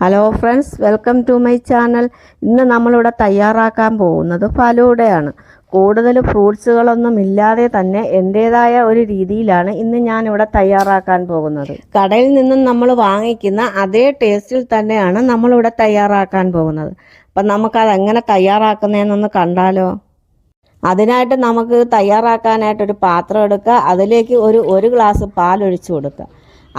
Hello friends welcome to my channel ഇന്ന് നമ്മളിവിടെ തയ്യാറാക്കാൻ പോകുന്നത് ഫലൂഡയാണ് കൂടുതൽ ഫ്രൂട്ട്സുകളൊന്നും ഇല്ലാതെ തന്നെ എന്റേതായ ഒരു രീതിയിലാണ് ഇന്ന് ഞാനിവിടെ തയ്യാറാക്കാൻ പോകുന്നത്. കടയിൽ നിന്നും നമ്മൾ വാങ്ങിക്കുന്ന അതേ ടേസ്റ്റിൽ തന്നെയാണ് നമ്മളിവിടെ തയ്യാറാക്കാൻ പോകുന്നത്. അപ്പം നമുക്കത് എങ്ങനെ തയ്യാറാക്കുന്നതെന്നൊന്ന് കണ്ടാലോ? അതിനായിട്ട് നമുക്ക് തയ്യാറാക്കാനായിട്ടൊരു പാത്രം എടുക്കുക. അതിലേക്ക് ഒരു ഒരു ഗ്ലാസ് പാൽ ഒഴിച്ചു കൊടുക്കുക.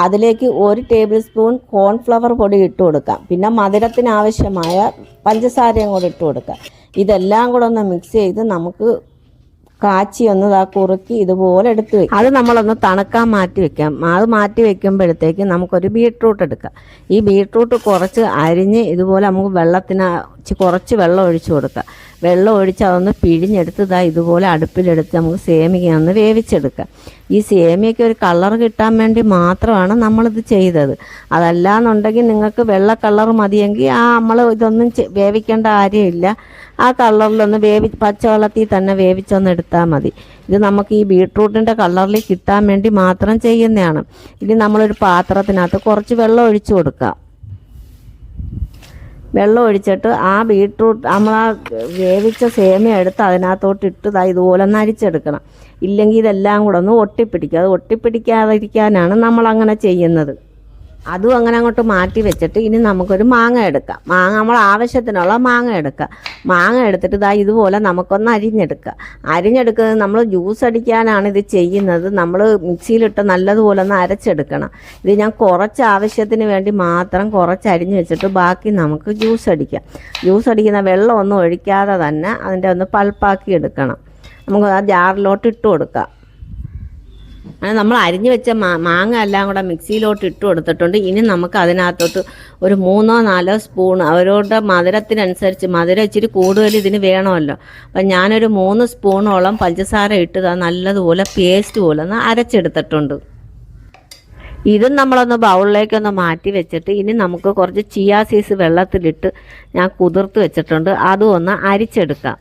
അതിലേക്ക് ഒരു ടേബിൾ സ്പൂൺ കോൺഫ്ലവർ പൊടി ഇട്ട് കൊടുക്കാം. പിന്നെ മധുരത്തിന് ആവശ്യമായ പഞ്ചസാരയും കൂടെ ഇട്ട് കൊടുക്കാം. ഇതെല്ലാം കൂടെ ഒന്ന് മിക്സ് ചെയ്ത് നമുക്ക് കാച്ചി ഒന്ന് ഇതാ കുറുക്കി ഇതുപോലെ എടുത്ത് വെക്കും. അത് നമ്മളൊന്ന് തണുക്കാൻ മാറ്റി വെക്കാം. അത് മാറ്റി വെക്കുമ്പോഴത്തേക്ക് നമുക്കൊരു ബീട്രൂട്ട് എടുക്കാം. ഈ ബീട്രൂട്ട് കുറച്ച് അരിഞ്ഞ് ഇതുപോലെ നമുക്ക് വെള്ളത്തിന് ചി- കുറച്ച് വെള്ളം ഒഴിച്ചു കൊടുക്കുക. വെള്ളം ഒഴിച്ച് അതൊന്ന് പിഴിഞ്ഞെടുത്ത് ഇതാ ഇതുപോലെ അടുപ്പിലെടുത്ത് നമുക്ക് സേമിക ഒന്ന് വേവിച്ചെടുക്കാം ഈ സേമിയയ്ക്ക് ഒരു കളർ കിട്ടാൻ വേണ്ടി മാത്രമാണ് നമ്മളിത് ചെയ്തത്. അതല്ലാന്നുണ്ടെങ്കിൽ നിങ്ങൾക്ക് വെള്ള കളർ മതിയെങ്കിൽ ആ നമ്മൾ ഇതൊന്നും വേവിക്കേണ്ട കാര്യമില്ല. ആ കളറിലൊന്ന് വേവി പച്ചവെള്ളത്തിൽ തന്നെ വേവിച്ചൊന്ന് എടുത്താൽ മതി. ഇത് നമുക്ക് ഈ ബീട്രൂട്ടിന്റെ കളറിൽ കിട്ടാൻ വേണ്ടി മാത്രം ചെയ്യുന്നതാണ്. ഇനി നമ്മളൊരു പാത്രത്തിനകത്ത് കുറച്ച് വെള്ളം ഒഴിച്ചു കൊടുക്കാം വെള്ളം ഒഴിച്ചിട്ട് ആ ബീട്രൂട്ട് നമ്മൾ ആ വേവിച്ച സേമ എടുത്ത് അതിനകത്തോട്ട് ഇട്ട് ഇതുപോലെ നരിച്ചെടുക്കണം. ഇല്ലെങ്കിൽ ഇതെല്ലാം കൂടെ ഒന്ന് ഒട്ടിപ്പിടിക്കും. അത് ഒട്ടിപ്പിടിക്കാതിരിക്കാനാണ് നമ്മൾ അങ്ങനെ ചെയ്യുന്നത്. അതും അങ്ങനെ അങ്ങോട്ട് മാറ്റി വെച്ചിട്ട് ഇനി നമുക്കൊരു മാങ്ങ എടുക്കാം. മാങ്ങ നമ്മൾ ആവശ്യത്തിനുള്ള മാങ്ങ എടുക്കുക മാങ്ങ എടുത്തിട്ട് ഇതാ ഇതുപോലെ നമുക്കൊന്ന് അരിഞ്ഞെടുക്കുക അരിഞ്ഞെടുക്കുന്നത് നമ്മൾ ജ്യൂസ് അടിക്കാനാണ് ഇത് ചെയ്യുന്നത്. നമ്മൾ മിക്സിയിലിട്ട് നല്ലതുപോലെ ഒന്ന് അരച്ചെടുക്കണം. ഇത് ഞാൻ കുറച്ച് ആവശ്യത്തിന് വേണ്ടി മാത്രം കുറച്ച് അരിഞ്ഞു വെച്ചിട്ട് ബാക്കി നമുക്ക് ജ്യൂസ് അടിക്കാം. ജ്യൂസ് അടിക്കുന്ന വെള്ളം ഒന്നും ഒഴിക്കാതെ തന്നെ അതിന്റെ ഒന്ന് പൾപ്പാക്കി എടുക്കണം. നമുക്ക് ആ ജാറിലോട്ട് ഇട്ട് കൊടുക്കാം. അങ്ങനെ നമ്മൾ അരിഞ്ഞു വെച്ച മാങ്ങ എല്ലാം കൂടെ മിക്സിയിലോട്ട് ഇട്ട് കൊടുത്തിട്ടുണ്ട്. ഇനി നമുക്ക് അതിനകത്തോട്ട് ഒരു മൂന്നോ നാലോ സ്പൂൺ അവരുടെ മധുരത്തിനനുസരിച്ച് മധുരം ഇച്ചിരി കൂടുതൽ ഇതിന് വേണമല്ലോ. അപ്പം ഞാനൊരു മൂന്ന് സ്പൂണോളം പഞ്ചസാര ഇട്ട് ദാ നല്ലതുപോലെ പേസ്റ്റ് പോലെ ഒന്ന് അരച്ചെടുത്തിട്ടുണ്ട്. ഇതും നമ്മളൊന്ന് ബൗളിലേക്കൊന്ന് മാറ്റി വെച്ചിട്ട് ഇനി നമുക്ക് കുറച്ച് ചിയാ സീസ് വെള്ളത്തിലിട്ട് ഞാൻ കുതിർത്ത് വെച്ചിട്ടുണ്ട്. അതും ഒന്ന് അരിച്ചെടുക്കാം.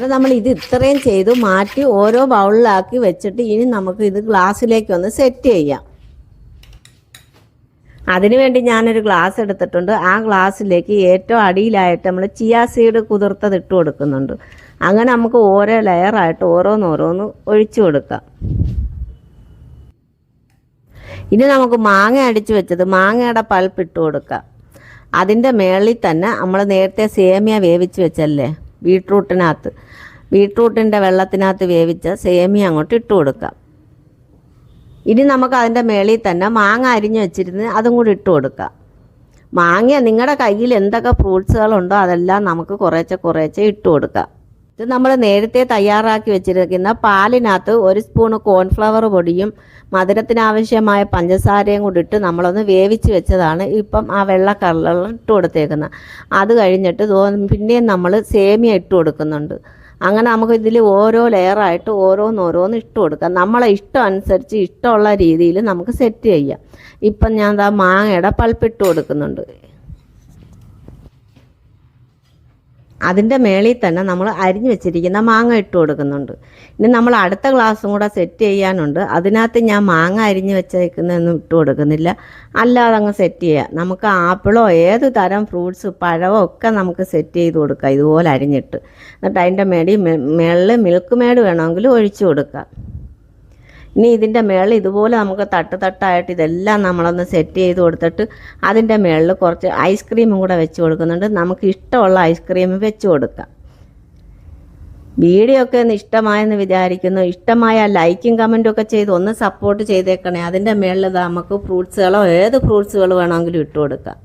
അങ്ങനെ നമ്മൾ ഇത് ഇത്രയും ചെയ്തു മാറ്റി ഓരോ ബൗളിലാക്കി വെച്ചിട്ട് ഇനി നമുക്ക് ഇത് ഗ്ലാസ്സിലേക്ക് ഒന്ന് സെറ്റ് ചെയ്യാം. അതിനുവേണ്ടി ഞാനൊരു ഗ്ലാസ് എടുത്തിട്ടുണ്ട്. ആ ഗ്ലാസ്സിലേക്ക് ഏറ്റവും അടിയിലായിട്ട് നമ്മൾ ചിയാ സീഡ് കുതിർത്തത് ഇട്ട് കൊടുക്കുന്നുണ്ട്. അങ്ങനെ നമുക്ക് ഓരോ ലെയറായിട്ട് ഓരോന്നോരോന്ന് ഒഴിച്ചു കൊടുക്കാം. ഇനി നമുക്ക് മാങ്ങ അടിച്ചു വെച്ചത് മാങ്ങയുടെ പൾപ്പ് ഇട്ട് കൊടുക്കാം. അതിന്റെ മേളിൽ തന്നെ നമ്മൾ നേരത്തെ സേമിയ വേവിച്ച് വെച്ചല്ലേ? ബീട്രൂട്ടിനകത്ത്. ബീട്രൂട്ടിന്റെ വെള്ളത്തിനകത്ത് വേവിച്ച സേമിയ അങ്ങോട്ട് ഇട്ട് കൊടുക്കാം. ഇനി നമുക്ക് അതിന്റെ മേളിൽ തന്നെ മാങ്ങ അരിഞ്ഞ് വെച്ചിരുന്ന് അതും കൂടി ഇട്ട് കൊടുക്കാം. മാങ്ങ നിങ്ങളുടെ കയ്യിൽ എന്തൊക്കെ ഫ്രൂട്ട്സുകളുണ്ടോ അതെല്ലാം നമുക്ക് കുറേച്ചെ കുറേച്ചെ ഇട്ട് കൊടുക്കാം. ഇത് നമ്മൾ നേരത്തെ തയ്യാറാക്കി വെച്ചിരിക്കുന്ന പാലിനകത്ത് ഒരു സ്പൂൺ കോൺഫ്ലവർ പൊടിയും മധുരത്തിനാവശ്യമായ പഞ്ചസാരയും കൂടി ഇട്ട് നമ്മളൊന്ന് വേവിച്ച് വെച്ചതാണ് ഇപ്പം ആ വെള്ള കളറിൽ ഇട്ട് കൊടുത്തേക്കുന്നത് അത് കഴിഞ്ഞിട്ട് പിന്നെയും നമ്മൾ സേമിയ ഇട്ട് കൊടുക്കുന്നുണ്ട്. അങ്ങനെ നമുക്ക് ഇതിൽ ഓരോ ലെയറായിട്ട് ഓരോന്നോരോന്ന് ഇട്ട് കൊടുക്കാം. നമ്മളെ ഇഷ്ടം അനുസരിച്ച് ഇഷ്ടമുള്ള രീതിയിൽ നമുക്ക് സെറ്റ് ചെയ്യാം. ഇപ്പം ഞാൻ ദാ മാങ്ങയുടെ പൾപ്പിട്ട് കൊടുക്കുന്നുണ്ട്. അതിന്റെ മേളിൽ തന്നെ നമ്മൾ അരിഞ്ഞു വെച്ചിരിക്കുന്ന മാങ്ങ ഇട്ട് കൊടുക്കുന്നുണ്ട്. ഇനി നമ്മൾ അടുത്ത ഗ്ലാസ്സും കൂടെ സെറ്റ് ചെയ്യാനുണ്ട്. അതിനകത്ത് ഞാൻ മാങ്ങ അരിഞ്ഞു വെച്ചേക്കുന്നതൊന്നും ഇട്ട് കൊടുക്കുന്നില്ല. അല്ലാതെ അങ്ങ് സെറ്റ് ചെയ്യാം. നമുക്ക് ആപ്പിളോ ഏത് തരം ഫ്രൂട്ട്സ് പഴമോ ഒക്കെ നമുക്ക് സെറ്റ് ചെയ്ത് കൊടുക്കാം. ഇതുപോലെ അരിഞ്ഞിട്ട്. എന്നിട്ട് അതിന്റെ മേടി മേളിൽ മിൽക്ക് മേഡ് വേണമെങ്കിൽ ഒഴിച്ചു കൊടുക്കാം. ഇനി ഇതിന്റെ മേളിൽ ഇതുപോലെ നമുക്ക് തട്ട് തട്ടായിട്ട് ഇതെല്ലാം നമ്മളൊന്ന് സെറ്റ് ചെയ്ത് കൊടുത്തിട്ട് അതിന്റെ മേളിൽ കുറച്ച് ഐസ്ക്രീമും കൂടെ വെച്ച് കൊടുക്കുന്നുണ്ട്. നമുക്ക് ഇഷ്ടമുള്ള ഐസ്ക്രീം വെച്ച് കൊടുക്കാം. വീഡിയോ ഒക്കെ ഒന്ന് ഇഷ്ടമായെന്ന് വിചാരിക്കുന്നു. ഇഷ്ടമായ ലൈക്കും കമന്റും ഒക്കെ ചെയ്ത് ഒന്ന് സപ്പോർട്ട് ചെയ്തേക്കണേ. അതിന്റെ മേളിൽ നമുക്ക് ഫ്രൂട്ട്സുകളോ ഏത് ഫ്രൂട്ട്സുകൾ വേണമെങ്കിലും ഇട്ട് കൊടുക്കാം.